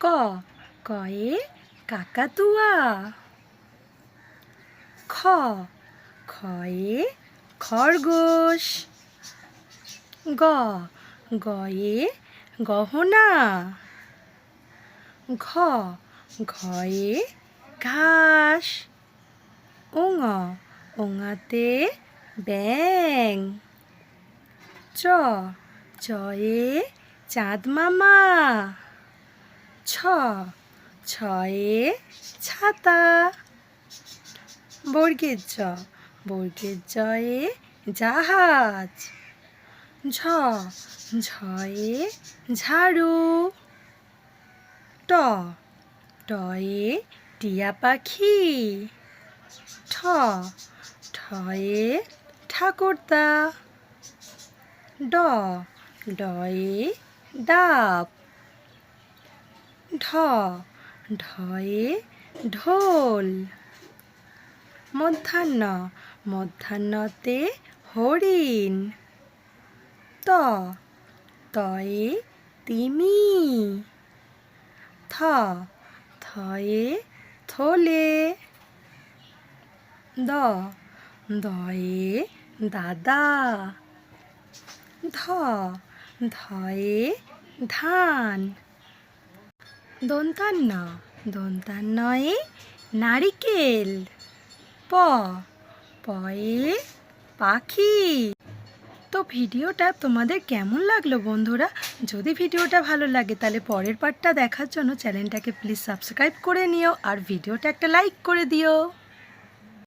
ক, কয়ে কাকাতুয়া। খ, খয়ে খরগোশ। গ, গয়ে গহনা। ঘ, ঘয়ে ঘাস। ওঙ ওঙাতে ব্যাং চ, চয়ে চাঁদ মামা। ছ, ছয়ে ছাতা। বর্গের জ, বর্গের জয়ে জাহাজ। ঝ, ঝয়ে ঝাড়ু। ট, টয়ে টিয়া পাখি। ঠ, ঠয়ে ঠাকুরদা। ড, ডয়ে ডাব। ঢ, ঢয়ে ঢোল। মধ্যাহ্ন, মধ্যাহ্নতে হরিণ। ত, তয়ে তিমি। থ, থয়ে থলে। দ, দয়ে দাদা। ধ, ধয়ে ধান। দন্তান্ন নয়ে নারিকেল, প, পয়ে পাখি। তো ভিডিওটা তোমাদের কেমন লাগল বন্ধুরা? যদি ভিডিওটা ভালো লাগে তাহলে পরের পার্টটা দেখার জন্য চ্যানেলটাকে প্লিজ সাবস্ক্রাইব করে নিও আর ভিডিওটা একটা লাইক করে দিও।